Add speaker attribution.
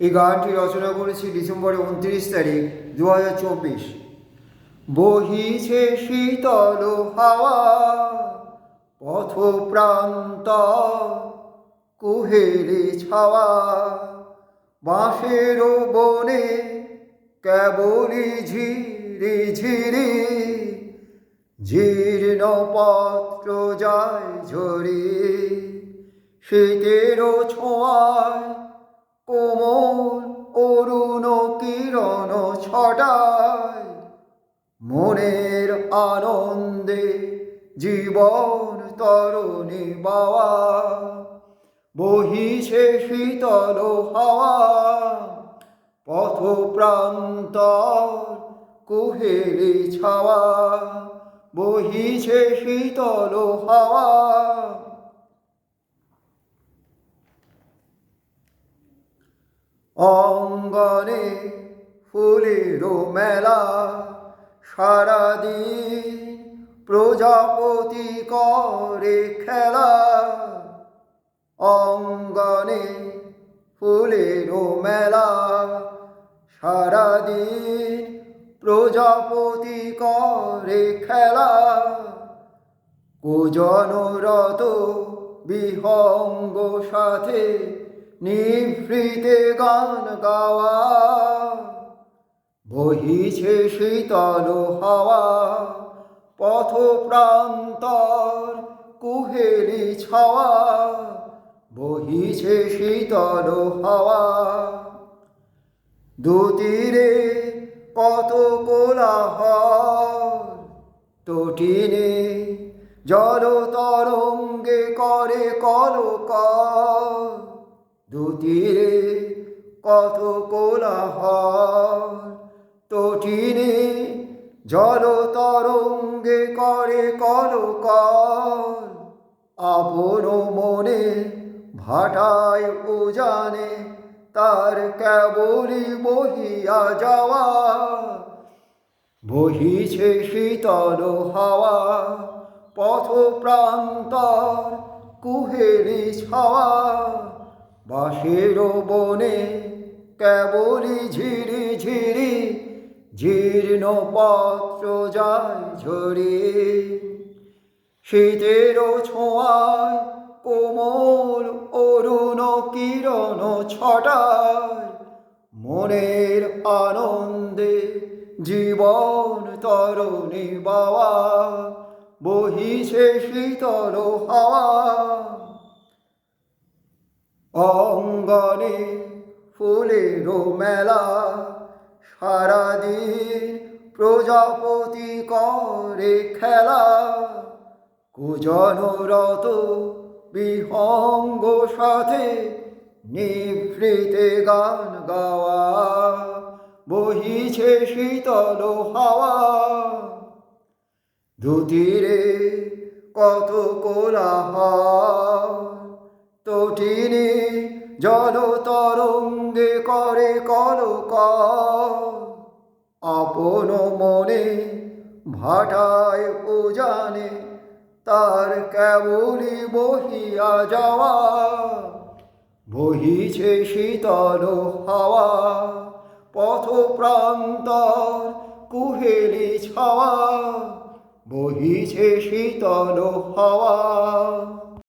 Speaker 1: এই গানটি রচনা করেছি ডিসেম্বরের উনত্রিশ তারিখ দু হাজার চব্বিশ। বহিছে শীতল হাওয়া পথ প্রান্ত কুহেলি ছাওয়া। বাঁশের বনে কেবলি ঝিরি ঝিরি, জীর্ণ পত্র যায় ঝরি। শীতের ছোঁয়ায় মনের আনন্দে জীবন তরণী বাওয়া বহিছে শীতল হাওয়া পথ প্রান্তর কুহেলি ছাওয়া বহিছে শীতল হাওয়া। অঙ্গনে ফুলের মেলা সারাদিন প্রজাপতি করে খেলা। অঙ্গনে ফুলের মেলা। সারাদিন প্রজাপতি করে খেলা। কুজনরত বিহঙ্গ সাথে নিভৃতে গান গাওয়া। বহিছে শীতল হাওয়া পথ প্রান্তর কুহেলি ছাওয়া। বহিছে শীতল হাওয়া, দুতীরে কত কোলাহল। তটিনে জল তরঙ্গে করে কলক দুতীরে কত কোলাহল। তটিনে জল তরঙ্গে করে কলক আপন মনে ভাটায় উজানে তার কেবলই বহিয়া যাওয়া। বহিছে শীতল হাওয়া পথ প্রান্তর কুহেলি ছাওয়া বাঁশের বনে কেবলই ঝিরি ঝিরি জীর্ণ পত্র যায় ঝরি। শীতের ছোঁয়ায় কোমল অরুণ কিরণ ছটায়। মনের আনন্দে জীবন তরণী বাওয়া, বহিছে শীতল হাওয়া। অঙ্গনে ফুলেরও মেলা সারাদিন প্রজাপতি করে খেলা, কুজনরত বিহঙ্গ সাথে নিভৃতে গান গাওয়া, বহিছে শীতল হাওয়া। দুতীরে কত কোলাহ তটিনে জল তরঙ্গে করে কলক আপন মনে ভাটায় উজানে তার কেবলই বহিয়া যাওয়া। বহিছে শীতল হাওয়া পথ প্রান্তর কুহেলি ছাওয়া। বহিছে শীতল হাওয়া।